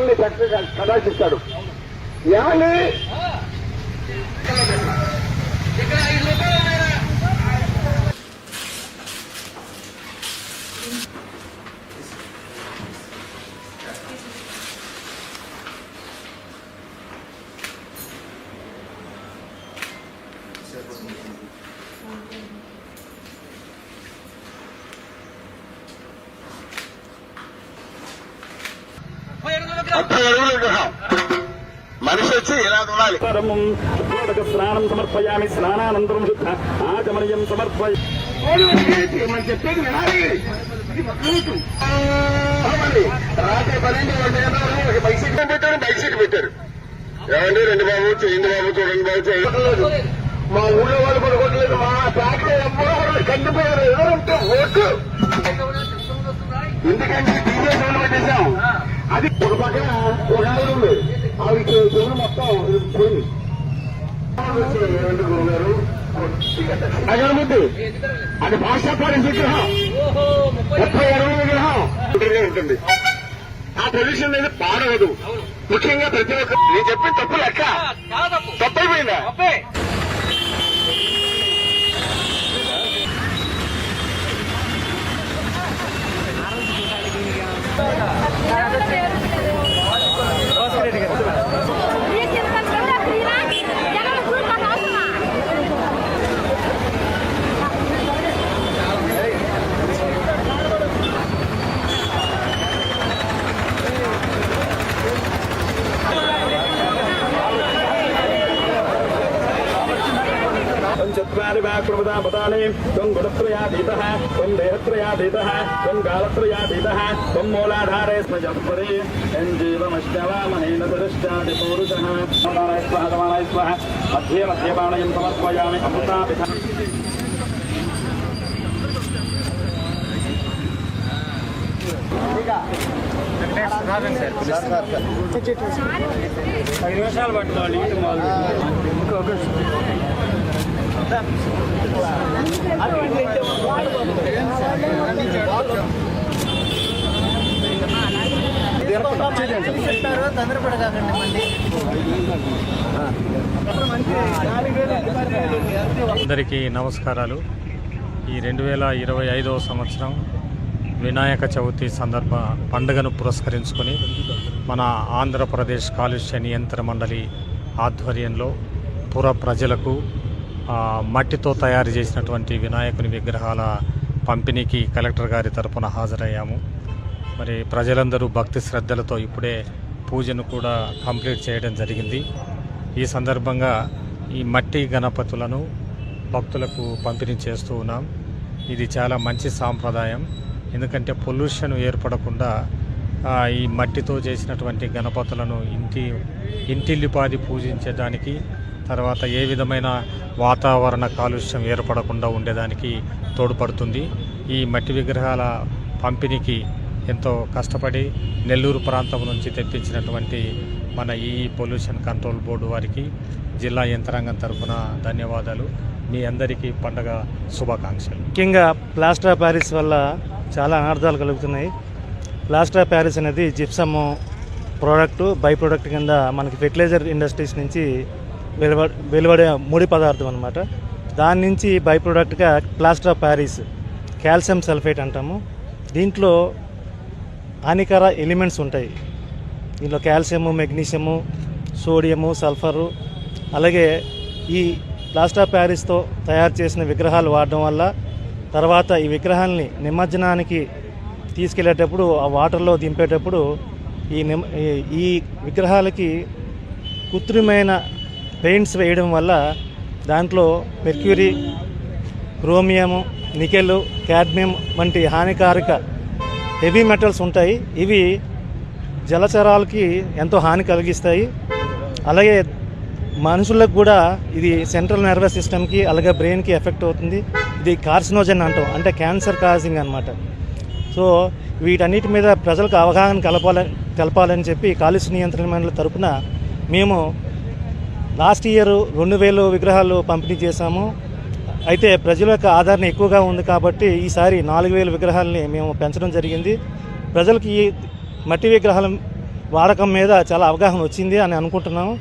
మనల్ని చక్కగా కటాక్షిస్తాడు ఏమండి? ముప్పై అడుగులు విగ్రహం మనిషి వచ్చి ఇలా ఉండాలి స్నానం సమర్పయామి స్నానానంతరం శుద్ధ ఆచమనీయం సమర్పయ మనం చెప్పేది వినాలి ఇది మక్కువకు. అవునండి. రాత్రి పన్నెండు గంటల గంటలకు ఒక బైక్ సీట్ పెట్టారు బైక్ సీట్ పెట్టారు ఏమండి రెండు బాబు చేయండి బాబు చూడండి బాబు చేయండి మా ఊళ్ళో వాళ్ళు పడుకోవట్లేదు మా ఫ్యాక్టరీ కందిపోయారు ఎవరంటే ఓటు ఎందుకంటే అది ఒక పక్కన ఒక ఆవిడ ఉంది ఆవిడ చెవులు మొత్తం పోయింది అగరబుద్ధి అది భాషాపారం విగ్రహం. ముప్పై అరవై విగ్రహం. ఉంటుంది. ఆ పొజిషన్ అనేది పాడవదు. ముఖ్యంగా ప్రతి ఒక్క నేను చెప్పిన తప్పు లెక్క. తప్పైపోయిందా? చత్వారి వా కృపదా పదాని త్వం గుణత్రయాతీతః త్వం దేహత్రయాతీతః త్వం కాలత్రయాతీతః త్వం మూలాధారే స్మజత్పరే సంజీవమశ్చవామహేన దృష్టాది పౌరుషः సమానాయ స్వః సమానాయ స్వః మధ్యే మధ్యే బాణయం సమర్పయామి అమృతాపిథ ఐదు నిమిషాలు పట్టుకోవాలి అందరికీ నమస్కారాలు. ఈ రెండు వేల ఇరవై ఐదవ సంవత్సరం వినాయక చవితి సందర్భ పండుగను పురస్కరించుకొని మన ఆంధ్రప్రదేశ్ కాలుష్య నియంత్రణ మండలి ఆధ్వర్యంలో పుర ప్రజలకు మట్టితో తయారు చేసినటువంటి వినాయకుని విగ్రహాల పంపిణీకి కలెక్టర్ గారి తరపున హాజరయ్యాము. మరి ప్రజలందరూ భక్తి శ్రద్ధలతో ఇప్పుడే పూజను కూడా కంప్లీట్ చేయడం జరిగింది. ఈ సందర్భంగా ఈ మట్టి గణపతులను భక్తులకు పంపిణీ చేస్తూ ఉన్నాం. ఇది చాలా మంచి సాంప్రదాయం. ఎందుకంటే పొల్యూషన్ ఏర్పడకుండా ఈ మట్టితో చేసినటువంటి గణపతులను ఇంటి ఇంటిల్లిపాది పూజించడానికి తర్వాత ఏ విధమైన వాతావరణ కాలుష్యం ఏర్పడకుండా ఉండేదానికి తోడ్పడుతుంది. ఈ మట్టి విగ్రహాల పంపిణీకి ఎంతో కష్టపడి నెల్లూరు ప్రాంతం నుంచి తెప్పించినటువంటి మన ఈ పొల్యూషన్ కంట్రోల్ బోర్డు వారికి జిల్లా యంత్రాంగం తరఫున ధన్యవాదాలు. మీ అందరికీ పండగ శుభాకాంక్షలు. ముఖ్యంగా ప్లాస్టర్ ఆఫ్ ప్యారిస్ వల్ల చాలా అనర్థాలు కలుగుతున్నాయి. ప్లాస్టర్ ఆఫ్ ప్యారిస్ అనేది జిప్సమ్ ప్రోడక్ట్ బై ప్రోడక్ట్ కింద మనకి ఫెర్టిలైజర్ ఇండస్ట్రీస్ నుంచి వెలువ వెలువడే ముడి పదార్థం అనమాట దాని నుంచి by ప్రోడక్ట్గా plaster of Paris calcium sulphate అంటాము. దీంట్లో హానికర ఎలిమెంట్స్ ఉంటాయి. దీంట్లో కాల్షియము మెగ్నీషియము సోడియము సల్ఫరు అలాగే ఈ ప్లాస్టర్ ఆఫ్ ప్యారిస్తో తయారు చేసిన విగ్రహాలు వాడడం వల్ల తర్వాత ఈ విగ్రహాల్ని నిమజ్జనానికి తీసుకెళ్ళేటప్పుడు ఆ వాటర్లో దింపేటప్పుడు ఈ నిమ ఈ- ఈ విగ్రహాలకి కృత్రిమైన పెయింట్స్ వేయడం వల్ల దాంట్లో మెర్క్యూరీ క్రోమియము నికెల్ క్యాడ్మియం వంటి హానికారక హెవీ మెటల్స్ ఉంటాయి. ఇవి జలచరాలకి ఎంతో హాని కలిగిస్తాయి. అలాగే మనుషులకు కూడా ఇది సెంట్రల్ నర్వస్ సిస్టమ్కి అలాగే బ్రెయిన్కి ఎఫెక్ట్ అవుతుంది. ఇది కార్సినోజన్ అంటాం అంటే క్యాన్సర్ కాజింగ్ అనమాట సో వీటన్నిటి మీద ప్రజలకు అవగాహన కలపాలని తెలపాలని చెప్పి కాలుష్య నియంత్రణ మండలి తరపున మేము లాస్ట్ ఇయర్ రెండు వేలు విగ్రహాలు పంపిణీ చేశాము. అయితే ప్రజల యొక్క ఆదరణ ఎక్కువగా ఉంది కాబట్టి ఈసారి నాలుగు వేల విగ్రహాలని మేము పెంచడం జరిగింది. ప్రజలకి ఈ మట్టి విగ్రహాల వాడకం మీద చాలా అవగాహన వచ్చింది అని అనుకుంటున్నాము.